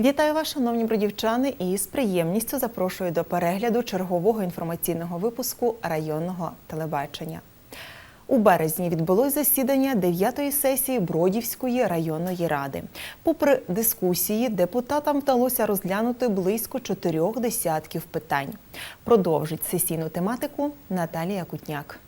Вітаю вас, шановні бродівчани, і з приємністю запрошую до перегляду чергового інформаційного випуску районного телебачення. У березні відбулось засідання 9-ї сесії Бродівської районної ради. Попри дискусії, депутатам вдалося розглянути близько чотирьох десятків питань. Продовжить сесійну тематику Наталія Кутняк.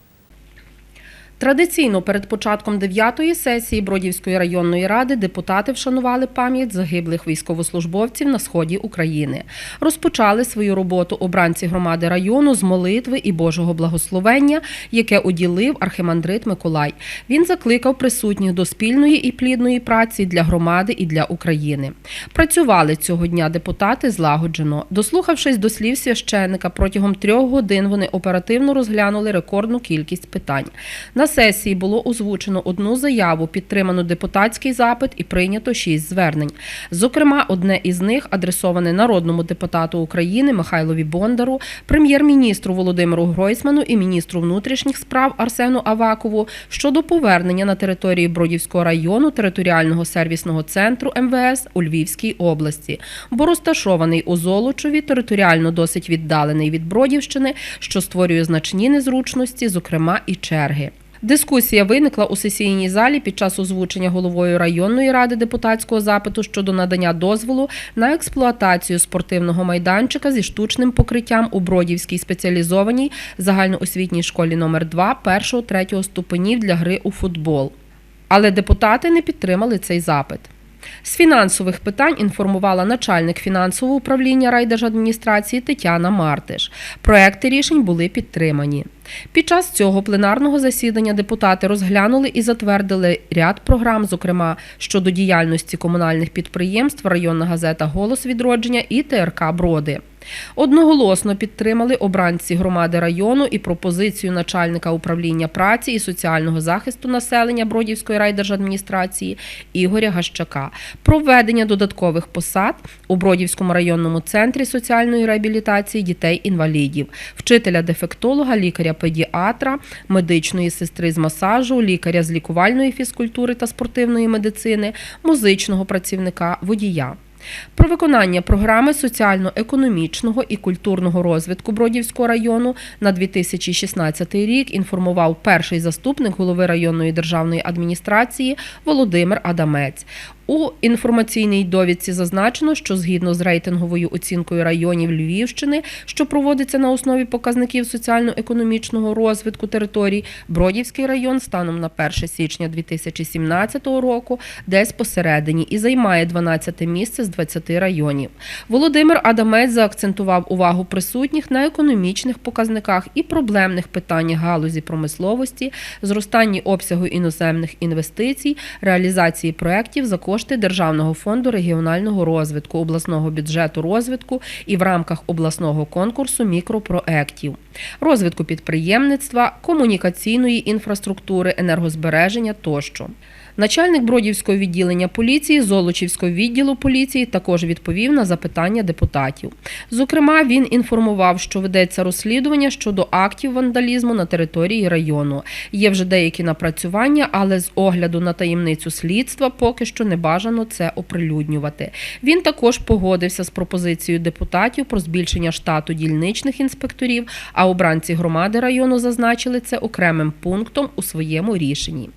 Традиційно перед початком дев'ятої сесії Бродівської районної ради депутати вшанували пам'ять загиблих військовослужбовців на сході України. Розпочали свою роботу обранці громади району з молитви і Божого благословення, яке уділив архимандрит Миколай. Він закликав присутніх до спільної і плідної праці для громади і для України. Працювали цього дня депутати злагоджено. Дослухавшись до слів священника, протягом трьох годин вони оперативно розглянули рекордну кількість питань. На сесії було озвучено одну заяву, підтримано депутатський запит і прийнято шість звернень. Зокрема, одне із них адресоване народному депутату України Михайлові Бондару, прем'єр-міністру Володимиру Гройсману і міністру внутрішніх справ Арсену Авакову щодо повернення на території Бродівського району територіального сервісного центру МВС у Львівській області, бо розташований у Золочеві, територіально досить віддалений від Бродівщини, що створює значні незручності, зокрема і черги. Дискусія виникла у сесійній залі під час озвучення головою районної ради депутатського запиту щодо надання дозволу на експлуатацію спортивного майданчика зі штучним покриттям у Бродівській спеціалізованій загальноосвітній школі номер 2 першого третього ступенів для гри у футбол. Але депутати не підтримали цей запит. З фінансових питань інформувала начальник фінансового управління райдержадміністрації Тетяна Мартиш. Проекти рішень були підтримані. Під час цього пленарного засідання депутати розглянули і затвердили ряд програм, зокрема щодо діяльності комунальних підприємств, районна газета Голос відродження і ТРК Броди. Одноголосно підтримали обранці громади району і пропозицію начальника управління праці і соціального захисту населення Бродівської райдержадміністрації Ігоря Гащака про введення додаткових посад у Бродівському районному центрі соціальної реабілітації дітей-інвалідів, вчителя-дефектолога, лікаря-педіатра, медичної сестри з масажу, лікаря з лікувальної фізкультури та спортивної медицини, музичного працівника, водія. Про виконання програми соціально-економічного і культурного розвитку Бродівського району на 2016 рік інформував перший заступник голови районної державної адміністрації Володимир Адамець. У інформаційній довідці зазначено, що згідно з рейтинговою оцінкою районів Львівщини, що проводиться на основі показників соціально-економічного розвитку територій, Бродівський район станом на 1 січня 2017 року десь посередині і займає 12 місце з 20 районів. Володимир Адамець заакцентував увагу присутніх на економічних показниках і проблемних питаннях галузі промисловості, зростанні обсягу іноземних інвестицій, реалізації проєктів за кошти Державного фонду регіонального розвитку, обласного бюджету розвитку і в рамках обласного конкурсу мікропроектів, розвитку підприємництва, комунікаційної інфраструктури, енергозбереження тощо. Начальник Бродівського відділення поліції Золочівського відділу поліції також відповів на запитання депутатів. Зокрема, він інформував, що ведеться розслідування щодо актів вандалізму на території району. Є вже деякі напрацювання, але з огляду на таємницю слідства поки що не бажано це оприлюднювати. Він також погодився з пропозицією депутатів про збільшення штату дільничних інспекторів, а обранці громади району зазначили це окремим пунктом у своєму рішенні.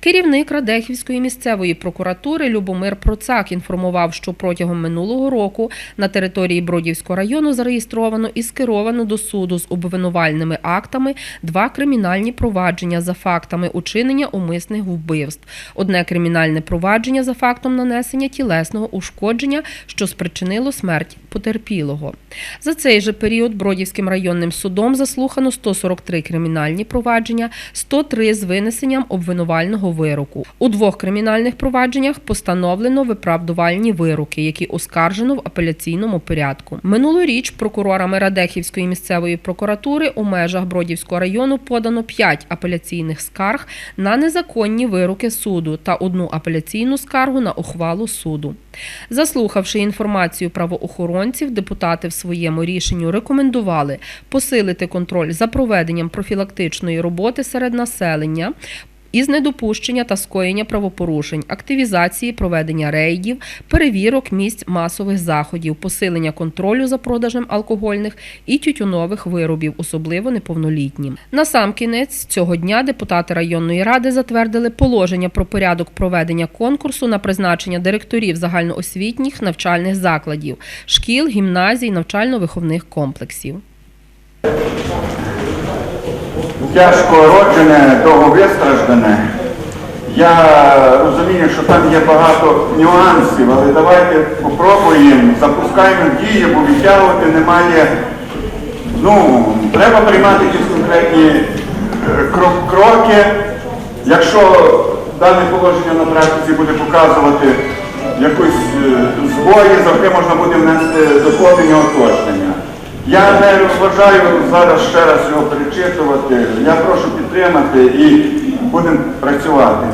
Керівник Радехівської місцевої прокуратури Любомир Процак інформував, що протягом минулого року на території Бродівського району зареєстровано і скеровано до суду з обвинувальними актами два кримінальні провадження за фактами учинення умисних вбивств, одне кримінальне провадження за фактом нанесення тілесного ушкодження, що спричинило смерть потерпілого. За цей же період Бродівським районним судом заслухано 143 кримінальні провадження, 103 з винесенням обвинувального вироку. У двох кримінальних провадженнях постановлено виправдувальні вироки, які оскаржено в апеляційному порядку. Минулоріч прокурорами Радехівської місцевої прокуратури у межах Бродівського району подано 5 апеляційних скарг на незаконні вироки суду та одну апеляційну скаргу на ухвалу суду. Заслухавши інформацію правоохоронців, депутати в своєму рішенню рекомендували посилити контроль за проведенням профілактичної роботи серед населення. Із недопущення та скоєння правопорушень, активізації проведення рейдів, перевірок місць масових заходів, посилення контролю за продажем алкогольних і тютюнових виробів, особливо неповнолітнім. Насамкінець цього дня депутати районної ради затвердили положення про порядок проведення конкурсу на призначення директорів загальноосвітніх навчальних закладів, шкіл, гімназій, навчально-виховних комплексів. Тяжко роджене, довго вистраждане. Я розумію, що там є багато нюансів, але давайте попробуємо, запускаємо в дію, бо відтягувати немає. Ну, треба приймати якісь конкретні е, кроки. Якщо дане положення на практиці буде показувати якусь е, збої, завжди можна буде внести доповнення уточнення. Я не вважаю зараз ще раз його перечитувати. Я прошу підтримати і будемо працювати.